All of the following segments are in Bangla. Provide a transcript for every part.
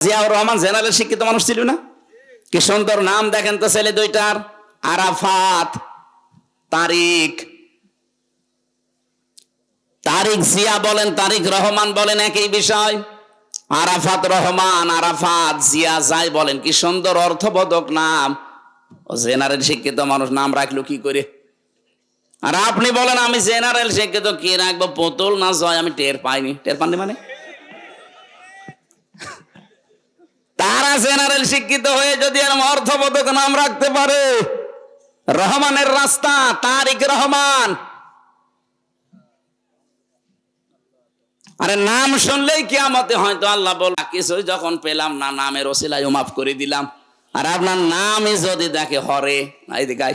জিয়াউর রহমান জেনারেল শিক্ষিত মানুষ ছিল না? কি সুন্দর নাম দেখেন তো ছেলে দুইটার। আরাফাত। তারিক। তারিক জিয়া বলেন, তারিক রহমান বলেন একই বিষয়। আরাফাত রহমান, আরাফাত জিয়া যাই বলেন, কি সুন্দর অর্থবোধক নাম। ও জেনারেল শিক্ষিত মানুষ, নাম রাখল কি করে? আর আপনি বলেন, আমি জেনারেল শিক্ষিত, কে রাখব? পুতুল না জয়? আমি টের পাইনি। টের পাননি মানে? তারা জেনারেল শিক্ষিত হয়ে যদি এরকম অর্থবোধক নাম রাখতে পারে, রহমানের রাস্তা, তারিক রহমান। আরে নাম শুনলেই কিয়ামতে হয়তো আল্লাহ বল কিছু যখন পেলাম না, নামের ওসিলাই মাফ করে দিলাম। আর আপনার নামই যদি দেখে হরে দিকাই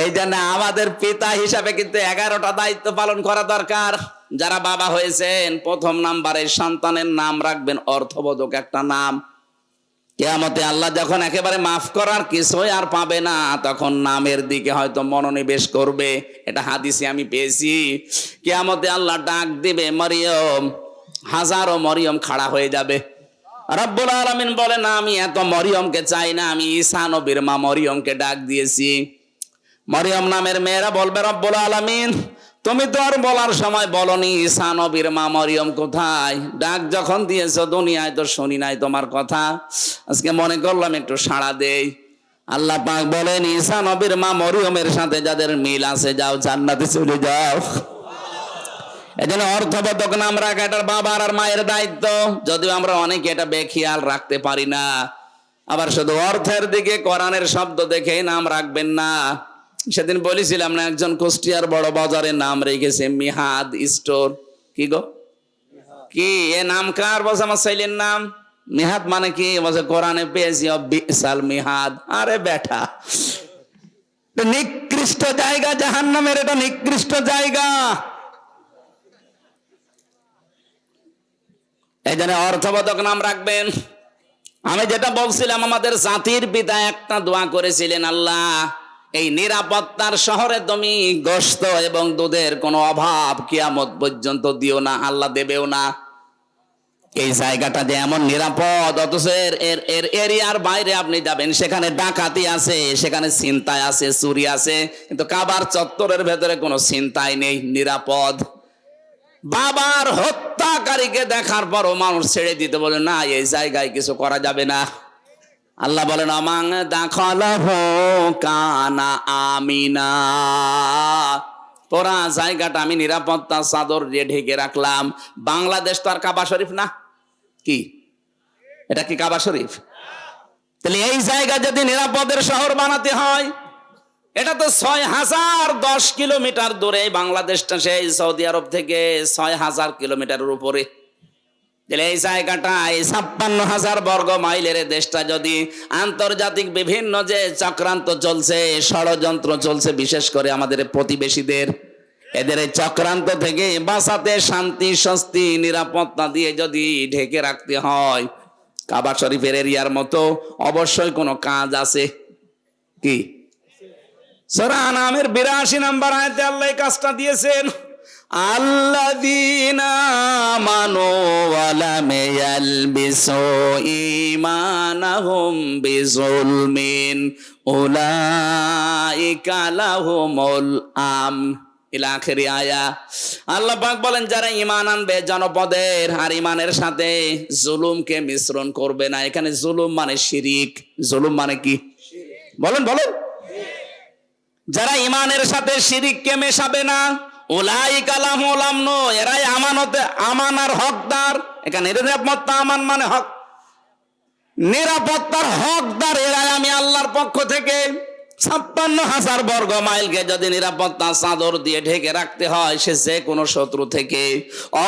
এই জন্য আমাদের পিতা হিসাবে কিন্তু এগারোটা দায়িত্ব পালন করা দরকার। যারা বাবা হয়েছেন, প্রথম নাম্বারে সন্তানের নাম রাখবেন, অর্থবোধক একটা নাম। কেয়ামতে আল্লাহ যখন একেবারে মাফ করার কিছুই আর পাবে না, তখন নামের দিকে হয়তো মনোনিবেশ করবে। এটা হাদিসে আমি পেয়েছি। কেয়ামতে আল্লাহ ডাক দিবে, মরিয়ম, হাজারো মরিয়ম খাড়া হয়ে যাবে। রব্বুল আলমিন বলে, না, আমি এত মরিয়মকে চাই না, আমি ঈসা নবীর মা মরিয়মকে ডাক দিয়েছি। মরিয়ম নামের মেয়েরা বলবে, রব্বুল আলামিন তুমি তো আর বলার সময় বলনি, ঈসা নবীর মা মরিয়ম কোথায়? ডাক যখন দিয়েছ দুনিয়ায় তো শুনি নাই তোমার কথা। আজকে মনে করলাম একটু সাড়া দেই। আল্লাহ পাক বলেন, ঈসা নবীর মা মরিয়মের সাথে যাদের মিল আছে, যাও জান্নাতে চলে যাও। এজন্য অর্থবোধক নাম রাখা এটার বাবার আর মায়ের দায়িত্ব। যদিও আমরা অনেকে এটা বেখেয়াল রাখতে পারি না। আবার শুধু অর্থের দিকে কোরআনের শব্দ দেখেই নাম রাখবেন না। সেদিন বলেছিলাম না, একজন কুষ্টিয়ার বড় বাজারে নাম রেখেছে মিহাদ স্টোর। কি গো? কি? এ নাম কার বলছে আমার ছেলের নাম? মিহাদ মানে কি? বলছে, কোরআনে পেয়েছি বিশাল মিহাদ। আরে বেটা নিকৃষ্ট জায়গা, জাহান্নামের এটা নিকৃষ্ট জায়গা। জন্য অর্থবোধক নাম রাখবেন। আমি যেটা বলছিলাম, আমাদের জাতির পিতা একটা দোয়া করেছিলেন, আল্লাহ। এই নিরাপত্তার শহরে তুমি গোস্ত এবং দুধের কোনো অভাব কিয়ামত পর্যন্ত দিও না, আল্লাহ দেবেও না। এই জায়গাটা যে এমন নিরাপদ, অথচ এর এর এর এরিয়ার বাইরে আপনি যাবেন, সেখানে ডাকাতি আছে, সেখানে চিন্তায় আছে, চুরি আছে, কিন্তু কাবার চত্বরের ভেতরে কোনো চিন্তাই নেই, নিরাপদ। বাবার হত্যাকারীকে দেখার পরও মানুষ ছেড়ে দিতে বলে, না, এই জায়গায় কিছু করা যাবে না। আল্লাহ বলেন আমাং দাখল কানা আমিনা। তোরা জায়গাটা আমি নিরাপত্তা চাদর দিয়ে ঢেকে রাখলাম। বাংলাদেশ তো আর কাবা শরীফ না। কি? এটা কি কাবা শরীফ? তাহলে এই জায়গা যদি নিরাপদের শহর বানাতে হয়, এটা তো ছয় হাজার দশ কিলোমিটার দূরে বাংলাদেশটা, সেই সৌদি আরব থেকে ছয় হাজার কিলোমিটারের উপরে। এই জায়গাটা এই ছাপ্পান্ন হাজার বর্গ মাইলের দেশটা যদি আন্তর্জাতিক বিভিন্ন যে চক্রান্ত চলছে, ষড়যন্ত্র চলছে, বিশেষ করে আমাদের প্রতিবেশীদের, এদের চক্রান্ত থেকে বাঁচাতে শান্তি, স্বস্তি, নিরাপত্তা দিয়ে যদি ঢেকে রাখতে হয়, কাবা শরীফের এরিয়ার মতো অবশ্যই কোনো কাজ আছে কি? সরা নামের বিরাশি নাম্বার আয়তে আল্লাহ কাজটা দিয়েছেন। আল্লাযীনা আমানু ওয়া লাম ইয়ালবিসু ঈমানাহুম বিজুলমিন উলাইকা লাহুমুল আম ইলা আয়া। আল্লাহ পাক বলেন, যারা ঈমান আনবে জনপদের আর ঈমানের সাথে জুলুমকে মিশ্রণ করবে না। এখানে জুলুম মানে শিরিক। জুলুম মানে কি? বলেন বলেন। যারা ইমানের সাথে শিরিককে মেশাবে না ওলাই কালাম ওলাম নো এরাই আমানতে আমানার হকদার। এখানে নিরাপত্তা আমান মানে হক। নিরাপত্তার হকদার এরাই আমি আল্লাহর পক্ষ থেকে। ছাপ্পান্ন হাজার বর্গ মাইলকে যদি নিরাপত্তা চাদর দিয়ে ঢেকে রাখতে হয়, সে যে কোনো শত্রু থেকে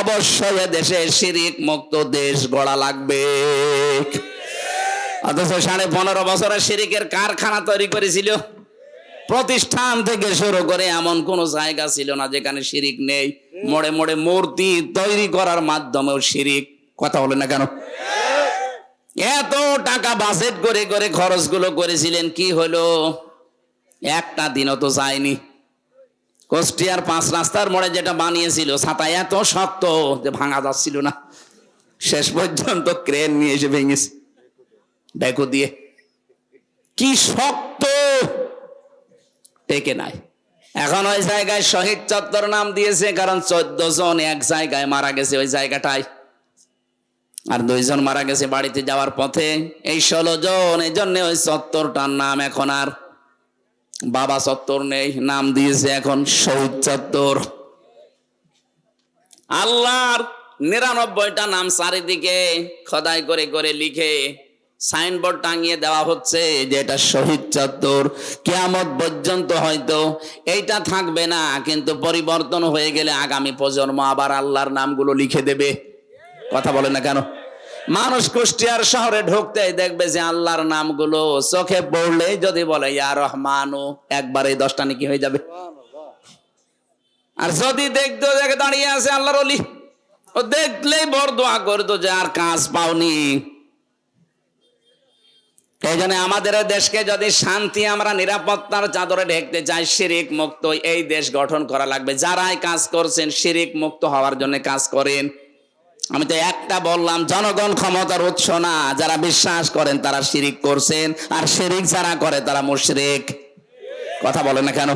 অবশ্যই দেশে শিরিক মুক্ত দেশ গড়া লাগবে। অথচ সাড়ে পনেরো বছরের শিরিকের কারখানা তৈরি করেছিল। প্রতিষ্ঠান থেকে শুরু করে এমন কোন জায়গা ছিল না যেখানে শিরিক নেই। মোড়ে মোড়ে মূর্তি তৈরি করার মাধ্যমেও শিরিক। কথা বলে না কেন? এত টাকা বাজেট করে করে খরচগুলো করেছিলেন, কি হলো? একটা দিনও তো যায়নি। কুষ্টিয়ার পাঁচ রাস্তার মোড়ে যেটা বানিয়েছিল, ছাতা এত শক্ত যে ভাঙা যাচ্ছিল না। শেষ পর্যন্ত ক্রেন নিয়ে এসে ভেঙেছে। ব্যাকো দিয়ে। কি শক্ত টেকে নাই। এখন ওই জায়গায় শহীদ চত্বর নাম দিয়েছে, কারণ চোদ্দ জন এক জায়গায় মারা গেছে, ওই জায়গাটায়। আর দুইজন মারা গেছে বাড়িতে যাওয়ার পথে। এই ষোলো জন, এই জন্য ওই চত্বরটার নাম এখন আর বাবা চত্বর নেই, নাম দিয়েছে এখন শহীদ চত্বর। আল্লাহর নিরানব্বইটা নাম চারিদিকে খোদাই করে করে লিখে সাইনবোর্ড টাঙিয়ে দেওয়া হচ্ছে যে এটা শহীদ চত্বর। কেয়ামত পর্যন্ত হয়তো এইটা থাকবে না, কিন্তু পরিবর্তন হয়ে গেলে আগামী প্রজন্ম আবার আল্লাহর নামগুলো লিখে দেবে। কথা বলে না কেন? মানুষ কুষ্টিয়ার শহরে ঢুকতে দেখবে যে আল্লাহর নামগুলো চোখে পড়লেই যদি বলে, ইয়া রহমানু একবার এই দশটা নাকি হয়ে যাবে। আর যদি দেখতো দেখে দাঁড়িয়ে আছে আল্লাহর অলি ও দেখলেই বড় দোয়া করতো যে আর কাজ পাওনি। এই জন্য আমাদের দেশকে যদি শান্তি, আমরা নিরাপত্তার চাদরে ঢেকতে চাই, শিরিক মুক্ত এই দেশ গঠন করা লাগবে। যারাই কাজ করছেন, শিরিক মুক্ত হওয়ার জন্য কাজ করেন। আমি তো একটা বললাম, জনগণ ক্ষমতার উৎস না, যারা বিশ্বাস করেন তারা শিরিক করছেন, আর শিরিক যারা করে তারা মুশরিক। কথা বলে না কেন?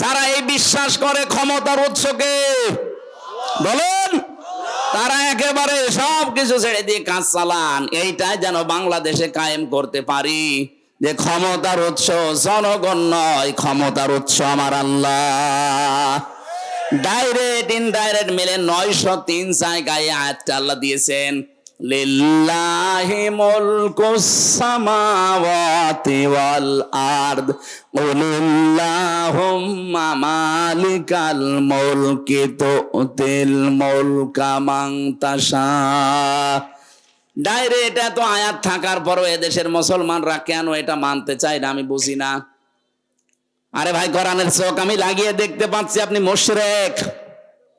যারা এই বিশ্বাস করে ক্ষমতার উৎসকে বলেন তারা একেবারে সব কিছু ছেড়ে দিয়ে কাজ চালান এইটাই যেন বাংলাদেশে কায়েম করতে পারি। যে ক্ষমতার উৎস জনগণ নয়, ক্ষমতার উৎস আমার আল্লাহ। ডাইরেক্ট ইনডাইরেক্ট মিলে নয়শো তিন জায়গায় আয়াতটা আল্লাহ দিয়েছেন। লিল্লাহি মুলকুস সামাওয়াতি ওয়াল আরদ কুলিল্লাহুম্মা মালিকাল মুলকি তুতিল মুলকা মান তাশা। ডাইরেক্ট এত আয়াত থাকার পরও এদেশের মুসলমানরা কেন এটা মানতে চায় না আমি বুঝি না। আরে ভাই, কোরআনের চোখ আমি লাগিয়ে দেখতে পাচ্ছি, আপনি মুশরেক।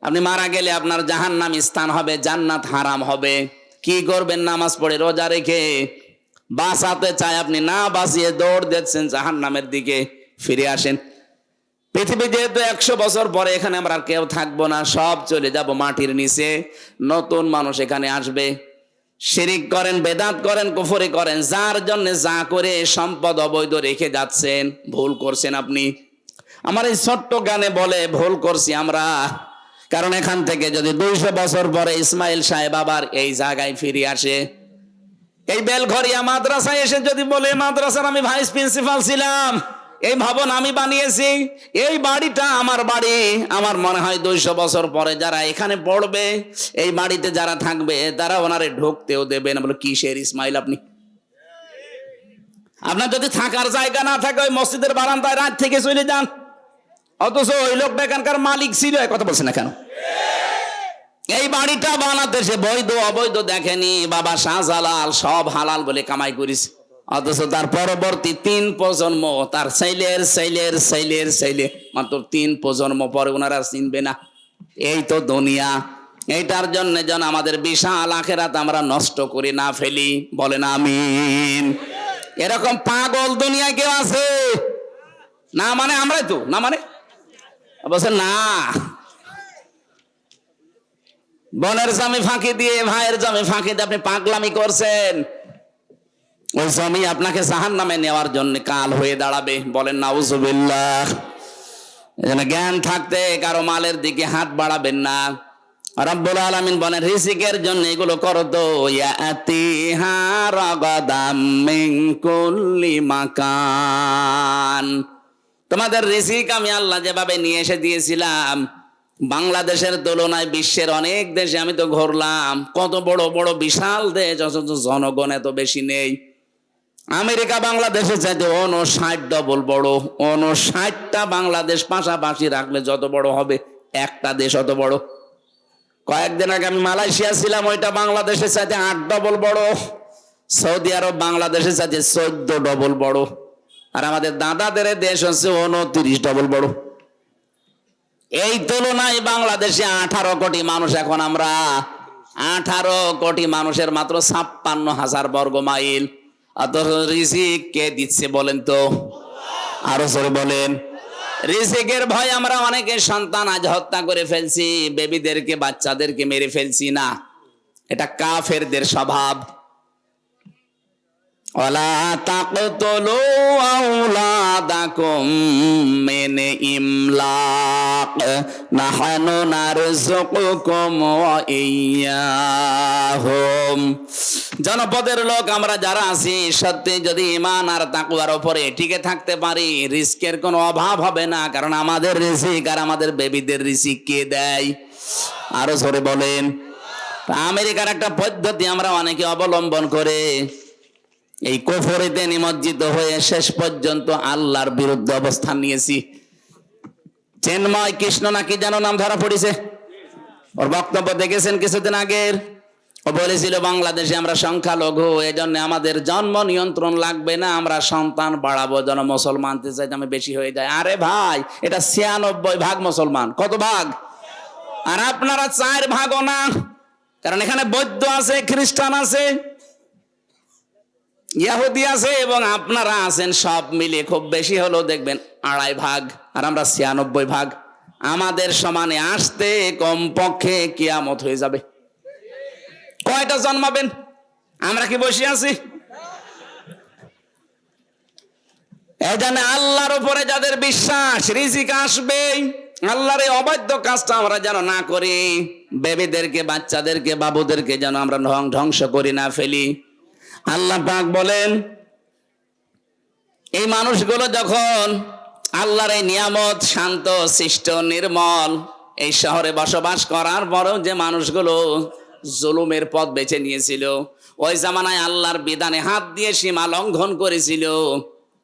আপনি মারা গেলে আপনার জাহান্নাম স্থান হবে, জান্নাত হারাম হবে। কি করবেন? নামাজ পড়ে রোজা রেখে বাঁচাতে চায় আপনি, না বাঁচিয়ে দৌড় দিচ্ছেন জাহান্নামের দিকে ফিরে আসেন। পৃথিবী যেহেতু একশো বছর পরে এখানে আমরা আর কেউ থাকব না, সব চলে যাব মাটির নিচে। নতুন মানুষ এখানে আসবে। শিরিক করেন, বেদাত করেন, কুফরি করেন, যার জন্য যা করে সম্পদ অবৈধ রেখে যাচ্ছেন, ভুল করছেন আপনি। আমার এই ছোট্ট গানে বলে, ভুল করছি আমরা। কারণ এখান থেকে যদি দুইশো বছর পরে ইসমাইল সাহেব আবার এই জায়গায় ফিরে আসে, এই বেলঘরিয়া মাদ্রাসায় এসে যদি বলে, মাদ্রাসার আমি ভাইস প্রিন্সিপাল ছিলাম, এই ভবন আমি বানিয়েছি, এই বাড়িটা আমার বাড়ি। আমার মনে হয় দুইশো বছর পরে যারা এখানে পড়বে, এই বাড়িতে যারা থাকবে, তারা ওনারে ঢুকতেও দেবে না। বলে, কিসের ইসমাইল আপনি? আপনার যদি থাকার জায়গা না থাকে, ওই মসজিদের বারান্দায় রাত থেকে চলে যান। অথচ ওই লোকটা এখানকার মালিক ছিল কথা বলছে না কেন? এই বাড়িটা বানাতে সে বৈধ, অবৈধ দেখেনি, বাবা শাহজালাল সব হালাল বলে কামাই করিস অথচ তার পরবর্তী তিন প্রজন্ম, তার ছেলের ছেলের ছেলের, ছেলে, মাত্র তিন প্রজন্ম পরে ওনারা চিনবে না। এই তো দুনিয়া। এইটার জন্য যেন আমাদের বিশাল আখেরাত আমরা নষ্ট করে না ফেলি। বলেন আমিন। এরকম পাগল দুনিয়ায় কেউ আছে? না মানে আমরাই তো, না মানে? বলছে না। বোনের জামি ফাঁকি দিয়ে, ভাইয়ের জামি ফাঁকি দিয়ে আপনি পাগলামি করছেন। ওই জমি আপনাকে জাহান নামে নেওয়ার জন্য কাল হয়ে দাঁড়াবে। বলেন, নাউজুবিল্লাহ। এজন্য জ্ঞান থাকতে কারও মালের দিকে হাত বাড়াবেন না। রব্বুল আলামিন বলেন, রিজিকের জন্য এগুলো করো তো। ইয়াতিহা রাগাদাম মিন কুল্লি মাকান। তোমাদের রিজিক আমি আল্লাহ যেভাবে নিয়ে এসে দিয়েছিলাম, বাংলাদেশের তুলনায় বিশ্বের অনেক দেশে আমি তো ঘুরলাম, কত বড় বড় বিশাল দেশ, অথচ জনগণ এত বেশি নেই। আমেরিকা বাংলাদেশের চাইতে ষাট ডবল বড় ষাটটা বাংলাদেশ পাশাপাশি রাখলে যত বড় হবে, একটা দেশ অত বড়। কয়েকদিন আগে আমি মালয়েশিয়া ছিলাম, ওইটা বাংলাদেশের সাথে আট ডবল বড়, সৌদি আরব বাংলাদেশের সাথে চোদ্দ ডবল বড়। আর আমাদের দাদাদের দেশ হচ্ছে উনত্রিশ ডবল বড়। এই তুলনায় বাংলাদেশে আঠারো কোটি মানুষ এখন আমরা আঠারো কোটি মানুষের মাত্র ছাপ্পান্ন হাজার বর্গ মাইল। কে দিচ্ছে বলেন তো? আরও জোরে বলেন। রিজিকের ভয় আমরা অনেকে সন্তান আজ হত্যা করে ফেলছি, বেবিদেরকে, বাচ্চাদেরকে মেরে ফেলছি না। এটা কাফেরদের স্বভাব। তাকতুলু আওলাদাকুম মিন ইমলাক, নাহনু নারযুকুকুম ওয়া ইয়্যাহুম জনপদের লোক, আমরা যারা আছি, সত্যি যদি ইমান আর তাকওয়ার উপরে টিকে থাকতে পারি, রিস্কের কোনো অভাব হবে না, কারণ আমাদের রিজিক আর আমাদের বেবিদের রিজিক কে দেয়? আরও জোরে বলেন। আমেরিকার একটা পদ্ধতি আমরা অনেকে অবলম্বন করে। এই কোফরিতে নিমজ্জিত হয়ে শেষ পর্যন্ত আল্লাহর বিরুদ্ধে অবস্থান নিয়েছি। চেন্ময় কৃষ্ণ নাকি যেন নাম ধরা পড়েছে? ওর বক্তব্য দেখেছেন কিছুদিন আগের। ও বলেছিল, বাংলাদেশে আমরা সংখ্যালঘু এই জন্য আমাদের জন্ম নিয়ন্ত্রণ লাগবে না, আমরা সন্তান বাড়াবো, যেন মুসলমানতে চাইতে আমি বেশি হয়ে যায়। আরে ভাই, এটা ছিয়ানব্বই ভাগ মুসলমান। কত ভাগ? আর আপনারা চার ভাগও না। কারণ এখানে বৌদ্ধ আছে, খ্রিস্টান আছে। ইয়াহুদি আছে এবং আপনারা আছেন, সব মিলে খুব বেশি হলেও দেখবেন আড়াই ভাগ আর আমরা ছিয়ানব্বই ভাগ। আমাদের সমানে আসতে কমপক্ষে কিয়ামত হয়ে যাবে। কয়টা জন্মাবেন? আমরা কি বসে আছি? এজন্য আল্লাহর উপরে যাদের বিশ্বাস, রিজিক আসবে আল্লাহর এই অবাধ্য কাজটা আমরা যেন না করি। বেবিদেরকে, বাচ্চাদেরকে, বাবুদেরকে যেন আমরা ধ্বং- ধ্বংস করি না ফেলি। আল্লাহ পাক বলেন, এই মানুষগুলো যখন আল্লাহর এই নিয়ামত শান্ত শিষ্ট নির্মল এই শহরে বসবাস করার পরেও যে মানুষগুলো জুলুমের পথ বেছে নিয়েছিল, ওই জামানায় আল্লাহর বিধানে হাত দিয়ে সীমা লঙ্ঘন করেছিল,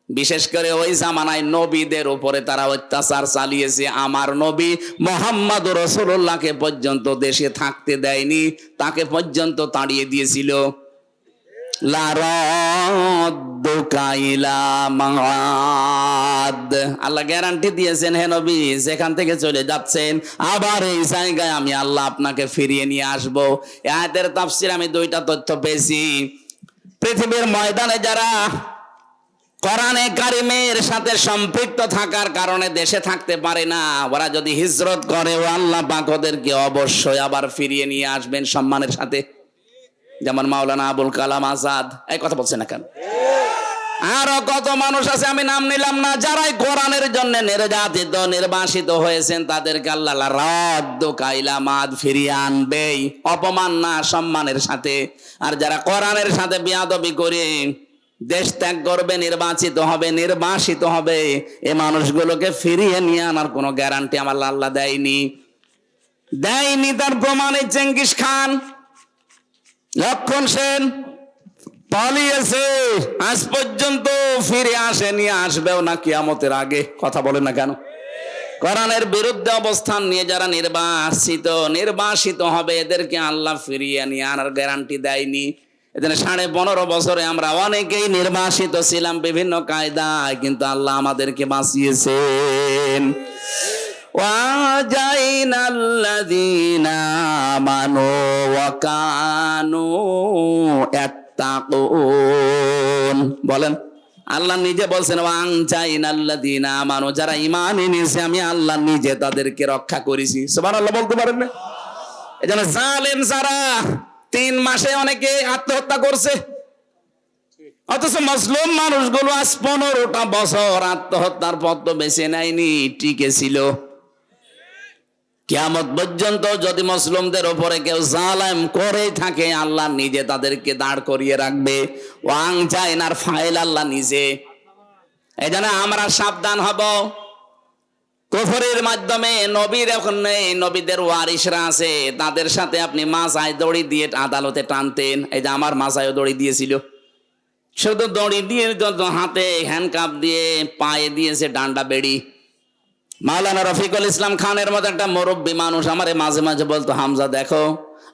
বিশেষ করে ওই জামানায় নবীদের উপরে তারা অত্যাচার চালিয়েছে আমার নবী মোহাম্মদ রসুল্লাহকে পর্যন্ত দেশে থাকতে দেয়নি, তাকে পর্যন্ত তাড়িয়ে দিয়েছিল। আল্লাহ গ্যারান্টি দিয়েছেন, হে নবী, যেখান থেকে চলে যাচ্ছেন, আবার এই জায়গায় আমি আল্লাহ আপনাকে ফিরিয়ে নিয়ে আসব। আয়াতের তাফসির আমি দুইটা তথ্য পেয়েছি। পৃথিবীর ময়দানে যারা কোরআনে কারিমের সাথে সম্পৃক্ত থাকার কারণে দেশে থাকতে পারে না, ওরা যদি হিজরত করে, ও আল্লাহ পাক ওদেরকে অবশ্যই আবার ফিরিয়ে নিয়ে আসবেন সম্মানের সাথে। যেমন মাওলানা আবুল কালাম আজাদ, এই কথা বলছে না কেন? আরও কত মানুষ আছে, আমি নাম নিলাম না, যারাই কোরআনের জন্য নির্যাতিত, নির্বাসিত হয়েছেন, তাদেরকে আল্লাহ ফিরিয়ে আনবেই। অপমান না, সম্মানের সাথে। আর যারা কোরআনের সাথে বিয়াদবি করে, দেশ ত্যাগ করবে, নির্বাচিত হবে, নির্বাসিত হবে, এ মানুষগুলোকে ফিরিয়ে নিয়ে আনার কোনো গ্যারান্টি আমার আল্লাহ দেয়নি। দেয়নি তার প্রমাণে চেঙ্গিস খান। লক্ষণ সেন পালিয়েছে আজ পর্যন্ত ফিরে আসেনি, আসবেও না কিয়ামতের আগে। কথা বলে না কেন? কোরআনের বিরুদ্ধে অবস্থান নিয়ে যারা নির্বাসিত নির্বাসিত হবে, এদেরকে আল্লাহ ফিরিয়ে নিয়ে আনার গ্যারান্টি দেয়নি। এদের সাড়ে পনেরো বছরে আমরা অনেকেই নির্বাসিত ছিলাম বিভিন্ন কায়দায়, কিন্তু আল্লাহ আমাদেরকে বাঁচিয়েছেন। وَجَعَلْنَا الَّذِينَ آمَنُوا وَكَانُوا يَتَّقُونَ বলেন আল্লাহ নিজে বলছেন ওয়াং চাইনাল্লাযীনা আমানু যারা ঈমান এনেছে আমি আল্লাহ নিজে তাদেরকে রক্ষা করেছি সুবহানাল্লাহ বলতে পারেন না এজন্য জালেম যারা তিন মাসে অনেকে আত্মহত্যা করছে অথচ মজলুম মানুষগুলো আজ পনেরোটা বছর আত্মহত্যার পথ তো বেছে নেয়নি টিকে ছিল কিয়ামত পর্যন্ত যদি মুসলিমদের ওপরে কেউ জালেম করে থাকে, আল্লাহ নিজে তাদেরকে দাঁড় করিয়ে রাখবে। ওয়াং চাইনার ফাইল আল্লাহ নিজে। এই জন্য আমরা সাবধান হব। কুফরের মাধ্যমে নবীর এখন নেই, নবীদের ওয়ারিসরা আছে। তাদের সাথে আপনি মাজায় দড়ি দিয়ে আদালতে টানতেন। এই যে আমার মাজায় দড়ি দিয়েছিল। শুধু দড়ি দিয়ে, হাতে হ্যান্ডকাপ দিয়ে, পায়ে দিয়েছে ডান্ডা বেড়ি। মাওলানা রফিকুল ইসলাম খানের মতো একটা মুরব্বী মানুষ আমারে মাঝে মাঝে বলতো, হামজা, দেখো,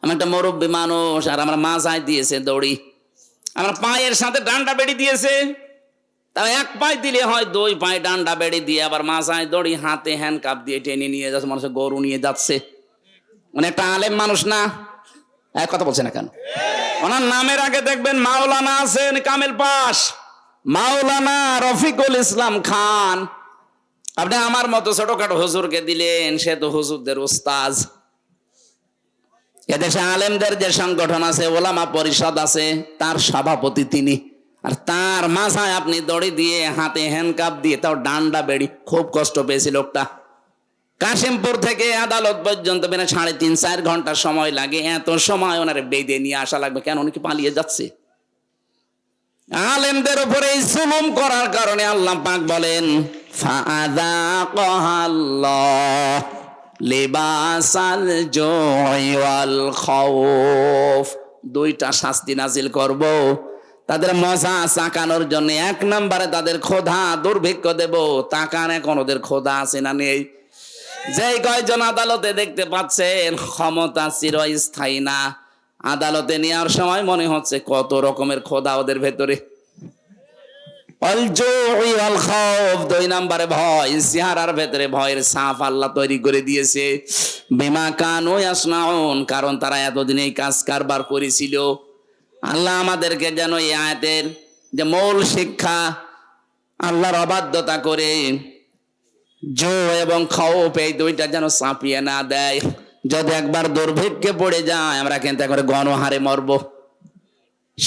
আমি একটা মুরব্বী মানুষ আর আমার মাজায় দিয়েছে দড়ি। আমার পায়ের সাথে ডান্ডা বেড়ি দিয়েছে। তা এক পায়ে দিলে হয়, দুই পায়ে ডান্ডা বেড়ি দিয়ে আবার মাজায় দড়ি, হাতে হ্যান্ড কাপ দিয়ে টেনে নিয়ে যাচ্ছে মানুষ গরু নিয়ে যাচ্ছে। মানে একটা আলেম মানুষ না। এক কথা বলছে না কেন? ওনার নামের আগে দেখবেন মাওলানা আছেন কামেল পাশ মাওলানা রফিকুল ইসলাম খান। আপনি আমার মতো ছোটখাটো হুজুরকে দিলেন, সে তো হুজুরদের উস্তাজ এদেশে আলেমদের যে সংগঠন আছে, ওলামা পরিষদ আছে, তার সভাপতি তিনি। আর তার মাথায় আপনি দড়ি দিয়ে, হাতে হ্যান্ডকাপ দিয়ে, তাও ডান্ডা বেড়ি, খুব কষ্ট পেয়েছে লোকটা। কাশিমপুর থেকে আদালত পর্যন্ত বেনা সাড়ে তিন, চার ঘণ্টা সময় লাগে। এত সময় ওনারে বেঁধে নিয়ে আসা লাগবে, কেন উনি কি পালিয়ে যাচ্ছে? আলেমদের উপরে এই জুলুম করার কারণে আল্লাহ পাক বলেন ফাযাকাল্লাহ লিবাসাল জুই ওয়াল খাউফ দুইটা শাস্তি নাজিল করব। তাদের মজা চাকানোর জন্য এক নম্বরে তাদের খোদা দুর্ভিক্ষ দেব। তাকান এখন ওদের খোদা আছে না নেই। যেই কয়জন আদালতে দেখতে পাচ্ছেন, ক্ষমতা চিরস্থায়ী না। আদালতে নেওয়ার সময় মনে হচ্ছে কত রকমের খোদা ওদের ভেতরে। দুই নম্বরে ভয় চেহারার ভেতরে ভয়ের আল্লাহ তৈরি করে দিয়েছে। বিমা কানু ইয়াসনাউন, কারণ তারা এতদিন এই কাজ কারবার করেছিল। আল্লাহ আমাদেরকে যেন এই আয়াতের যে মূল শিক্ষা আল্লাহর অবাধ্যতা করে, জো এবং খাওপ এই দুইটা যেন চাপিয়ে না দেয়। যদি একবার দুর্ভিক্ষে পড়ে যায়, আমরা কিন্তু করে গণহারে মরবো।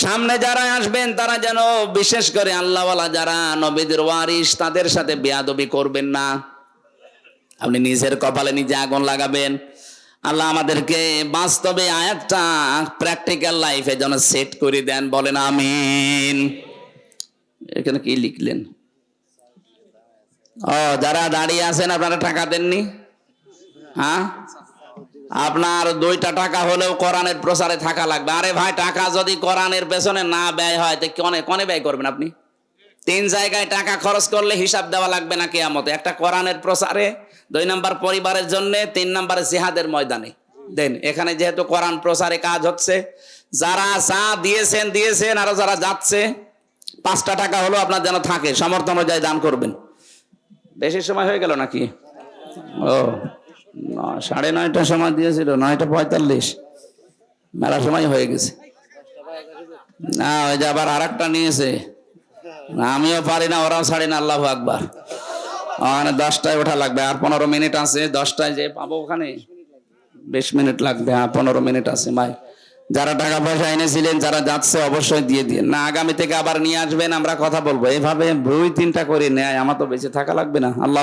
সামনে যারা আসবেন, তারা যেন বিশেষ করে আল্লাহওয়ালা যারা নবীদের ওয়ারিস তাদের সাথে বেয়াদবি করবেন না। আপনি নিজের কপালে নিজে আগুন লাগাবেন। আল্লাহ আমাদেরকে বাস্তবে আয়াতটা প্র্যাকটিক্যাল লাইফে যেন সেট করে দেন, বলেন আমিন। এখানে কি লিখলেন? ও, যারা দাঁড়িয়ে আছেন, আপনারা টাকা দেননি হ্যাঁ? আপনার দুইটা টাকা হলেও কোরআনের প্রচারে থাকা লাগবে। আরে ভাই, টাকা যদি কোরআনের পেছনে না ব্যয় হয়, তো কনে কনে ব্যয় করবেন আপনি? তিন জায়গায় টাকা খরচ করলে হিসাব দেওয়া লাগবে না কেয়ামতে। একটা কোরআনের প্রচারে, দুই নাম্বার পরিবারের জন্য, তিন নাম্বার জিহাদের ময়দানে। দেন, এখানে যেহেতু কোরআন প্রচারে কাজ হচ্ছে, যারা যা দিয়েছেন দিয়েছেন, আর যারা যাচ্ছে, পাঁচটা টাকা হলো আপনার যেন থাকে, সমর্থন অনুযায়ী দান করবেন। বেশি সময় হয়ে গেল নাকি? ও। সাড়ে নয়টার সময় দিয়েছিল, নয়টা পঁয়তাল্লিশ। মেলা সময় হয়ে গেছে। না, ওই যে আবার আর একটা নিয়েছে। আমিও পারি না, ওরাও ছাড়ি না, আল্লাহ আকবার। ওখানে দশটায় ওঠা লাগবে, আর পনেরো মিনিট আছে, দশটায় যে পাবো ওখানে, বিশ মিনিট লাগবে হ্যাঁ পনেরো মিনিট আছে, ভাই। যারা টাকা পয়সা এনেছিলেন, যারা যাচ্ছে, অবশ্যই দিয়ে দিয়ে না, আগামী থেকে আবার নিয়ে আসবেন, আমরা কথা বলব। এভাবে দুই তিনটা করে নেয় আমার তো বেঁচে থাকা লাগবে না। আল্লাহ